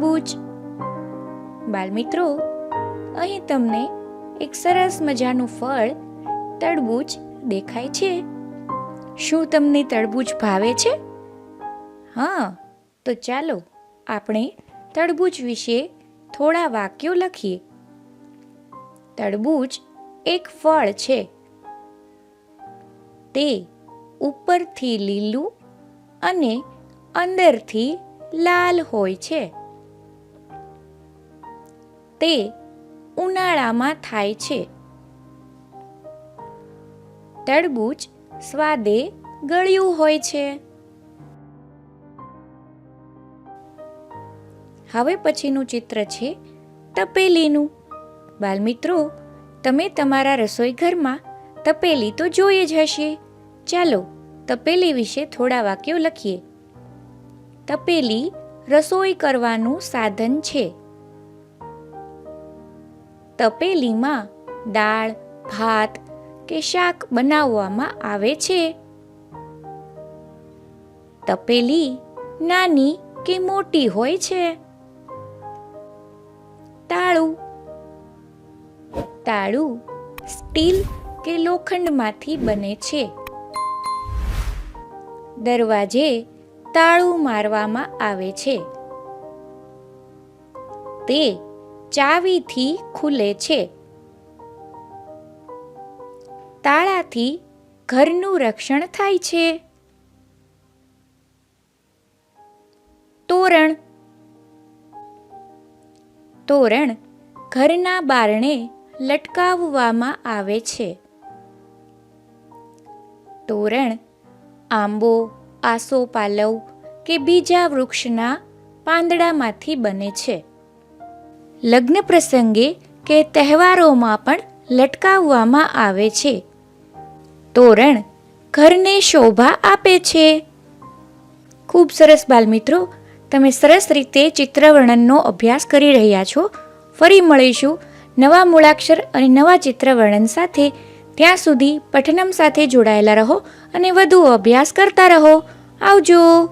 તડબૂચ બાલમિત્રો અહીં તમને એક સરસ મજાનું ફળ તડબૂચ દેખાય છે. શું તમને તડબૂચ ભાવે છે? હા, તો ચાલો આપણે તડબૂચ વિશે થોડા વાક્યો લખીએ. તડબૂચ એક ફળ છે. તે ઉપરથી લીલું અને અંદરથી લાલ હોય છે. તે ઉનાળામાં થાય છે. તરબૂચ સ્વાદે ગળ્યું હોય છે. હવે પછીનું ચિત્ર છે તપેલીનું. બાલમિત્રો, તમે તમારા રસોઈ ઘરમાં તપેલી તો જોઈએ જ હશે. ચાલો તપેલી વિશે થોડા વાક્યો લખીએ. તપેલી રસોઈ કરવાનું સાધન છે. તપેલીમાં દાળ, ભાત કે શાક બનાવવામાં આવે છે. તપેલી નાની કે મોટી હોય છે? તાળું. તાળું સ્ટીલ કે લોખંડમાંથી બને છે. દરવાજે તાળું મારવામાં આવે છે. તે ચાવીથી ખુલે છે. તાળાથી ઘરનું રક્ષણ થાય છે. તોરણ. તોરણ ઘરના બારણે લટકાવવામાં આવે છે. તોરણ આંબો, આસોપાલવ કે બીજા વૃક્ષના પાંદડામાંથી બને છે. લગ્ન પ્રસંગે કે તહેવારોમાં પણ લટકાવવામાં આવે છે. તોરણ ઘરને શોભા આપે છે. ખૂબ સરસ બાલમિત્રો, તમે સરસ રીતે ચિત્રવર્ણનનો અભ્યાસ કરી રહ્યા છો. ફરી મળીશું નવા મૂળાક્ષર અને નવા ચિત્રવર્ણન સાથે. ત્યાં સુધી પઠનમ સાથે જોડાયેલા રહો અને વધુ અભ્યાસ કરતા રહો. આવજો.